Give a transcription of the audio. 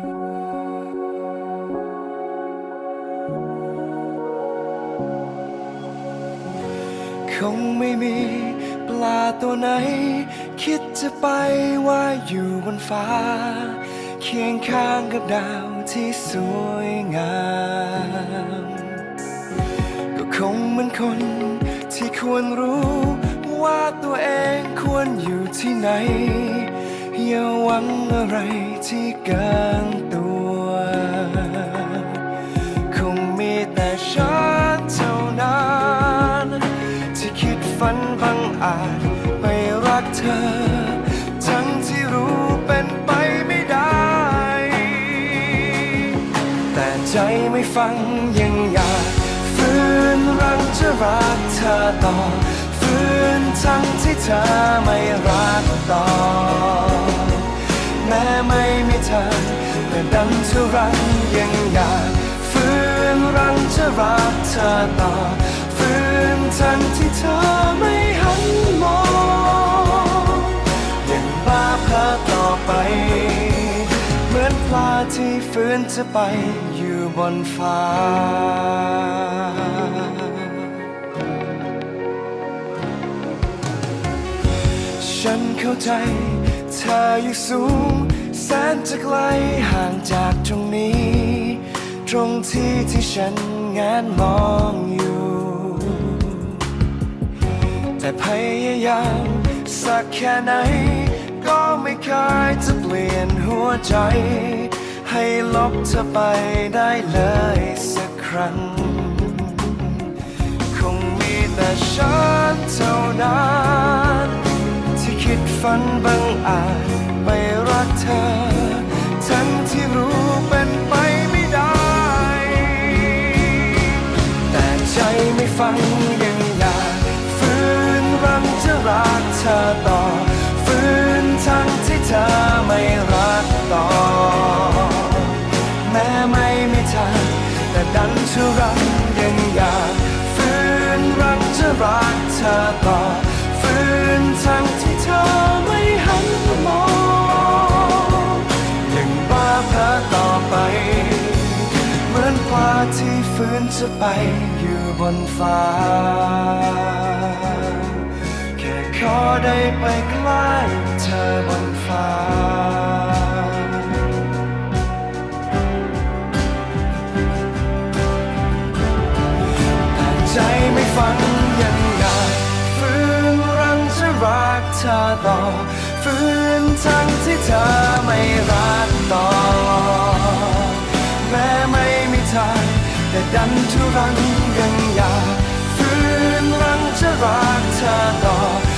คงไม่มีปลาตัวไหน คิดจะไปว่ายอยู่บนฟ้า เคียงข้างกับดาวที่สวยงาม ก็คงเหมือนคนที่ควรรู้ ว่าตัวเองควรอยู่ที่ไหน อย่าหวังอะไรที่เกินตัว คงมีแต่ฉันเท่านั้น ที่คิดฝันบังอาจไปรักเธอ ทั้งที่รู้เป็นไปไม่ได้ แต่ใจไม่ฟังยังอยากฝืนรังจะรักเธอต่อฝืนทั้งที่เธอไม่รัก เธอแต่ดันทุรังยังอยากฝืนรังจะรักเธอต่อฝืนทั้งที่เธอไม่หันมองยังบ้าเพ้อต่อไป เหมือนปลาที่ฝืนจะไปอยู่บนฟ้าฉันเข้าใจเธออยู่สูง แสนจะไกลห่างจากตรงนี้ ตรงที่ที่ฉันงานมองอยู่ แต่พยายามสักแค่ไหน ก็ไม่เคยจะเปลี่ยนหัวใจ ให้ลบเธอไปได้เลยสักครั้ง คงมีแต่ฉันเท่านั้น ที่คิดฝันบังอาจไป เธอ ทั้งที่รู้เป็นไปไม่ได้ แต่ใจไม่ฟังยังอยากฝืนรังจะรักเธอต่อฝืนทั้งที่เธอไม่รักต่อ แม้ไม่มีเธอแต่ดันทุรังยังอยากฝืนรังจะรักเธอต่อ ที่ฝืนจะไปอยู่บนฟ้า แค่ขอได้ไปใกล้เธอบนฟ้า แต่ใจไม่ฟังยังไงฝืนรังจะรักเธอต่อฝืนทั้งที่เธอไม่รักต่อ แม้ไม่มีทาง แต่ดันทุรังยังอยากฝืนรังจะรักเธอต่อ